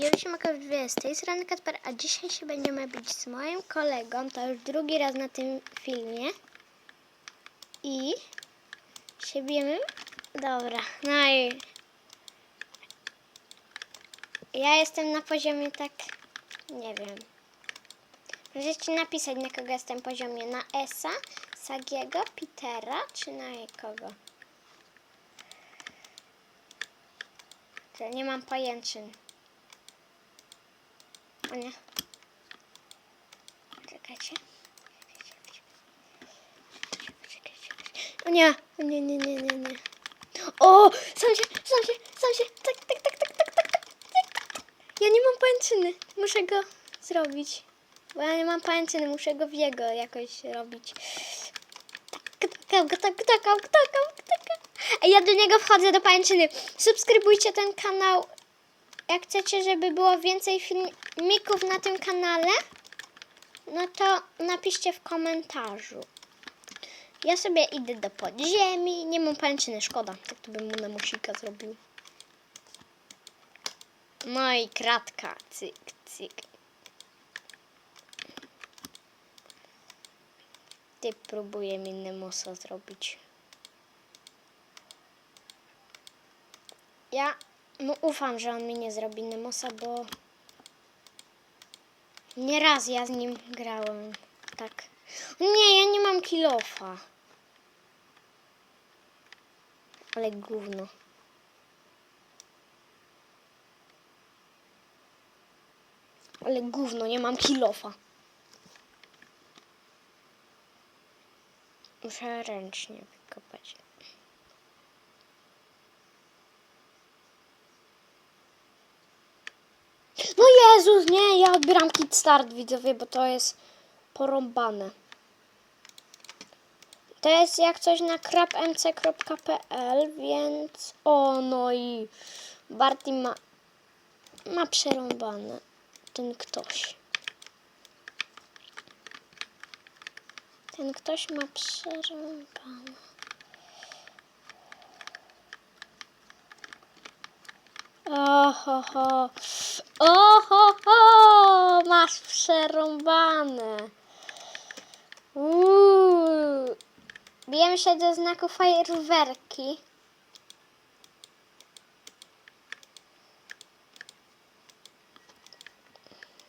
Się dwie z tej strony Kasper, a dzisiaj się będziemy bić z moim kolegą, to już drugi raz na tym filmie. I się bijemy? Dobra, no i ja jestem na poziomie tak, nie wiem. Możecie napisać na kogo jestem poziomie, na Esa, Sagiego, Petera, czy na kogo? To nie mam pajęczyn. O nie. Czekajcie. O nie, o nie, nie, nie, nie, nie. O, sam się, sam się, sam się. Tak, tak, tak, tak, tak, tak, tak, tak. Ja nie mam pajęczyny. Muszę go zrobić. Bo ja nie mam pajęczyny, muszę go w jego jakoś robić. Tak, tak, tak, tak, tak, tak, tak, tak. Ja do niego wchodzę do pajęczyny. Subskrybujcie ten kanał. Jak chcecie, żeby było więcej filmików na tym kanale, no to napiszcie w komentarzu. Ja sobie idę do podziemi. Nie mam pajęczyny, szkoda. Tak to bym mu na musika zrobił. No i kratka. Cyk, cyk. Ty próbuję mi Nemosa zrobić. Ja no ufam, że on mi nie zrobi Nemosa, bo nieraz ja z nim grałem. Tak. Nie, ja nie mam kilofa. Ale gówno. Ale gówno, nie mam kilofa. Muszę ręcznie wykopać. No Jezus, nie, ja odbieram Kit Start, widzowie, bo to jest porąbane. To jest jak coś na krapmc.pl, więc... O, no i Barty ma, ma przerąbane. Ten ktoś. Ten ktoś ma przerąbane. Oho, ho. Oho, ho. Masz przerąbane. Uuu. Bijemy się do znaku fajerwerki.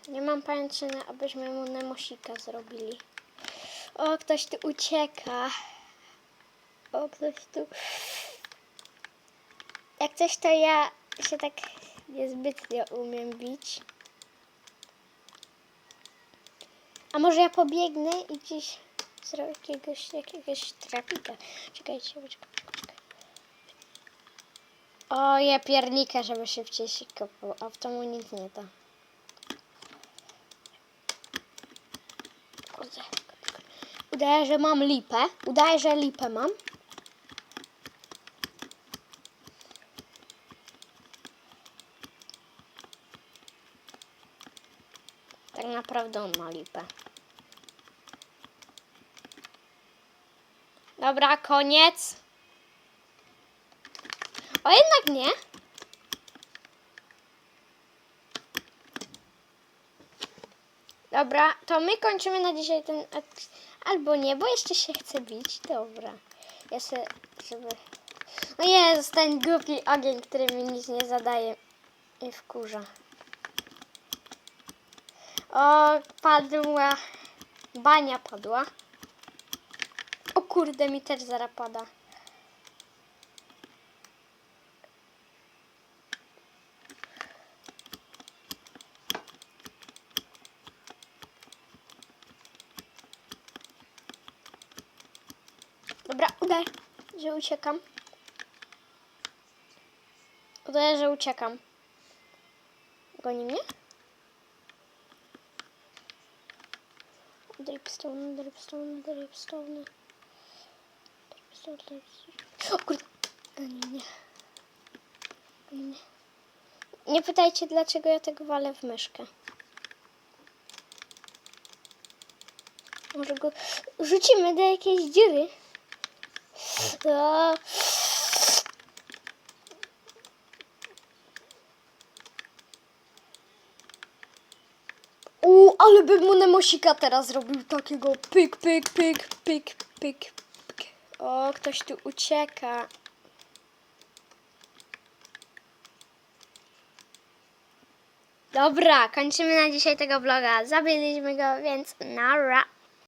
Nie mam pajęczyny, abyśmy mu nemosika zrobili. O, ktoś tu ucieka. O, ktoś tu... Jak coś, to ja się tak niezbytnio umiem bić. A może ja pobiegnę i gdzieś zrobię jakiegoś, jakiegoś trapika. Czekajcie, poczekaj, poczekaj. O, ja piernika, żeby szybciej się kopał, a w to mu nic nie da. Udaję, że mam lipę. Udaję, że lipę mam. Tak naprawdę on ma lipę. Dobra, koniec. O, jednak nie. Dobra, to my kończymy na dzisiaj ten... Albo nie, bo jeszcze się chce bić. Dobra. Ja sobie, żeby... O Jezus, ten głupi ogień, który mi nic nie zadaje i wkurza. O, padła. Bania padła. O kurde, mi też zaraz pada. Dobra, udaję, że uciekam. Udaję, że uciekam. Goni mnie? Dripstone, dripstone, dripstone. Dripstone, dripstone. O kurde. Goni mnie. Goni mnie. Nie pytajcie, dlaczego ja tego walę w myszkę. Może go rzucimy do jakiejś dziury. O. ale bym mu Nemosika teraz zrobił takiego pyk, pyk, pyk, pyk, pyk, pyk. O, ktoś tu ucieka. Dobra, kończymy na dzisiaj tego vloga. Zabiliśmy go, więc nara.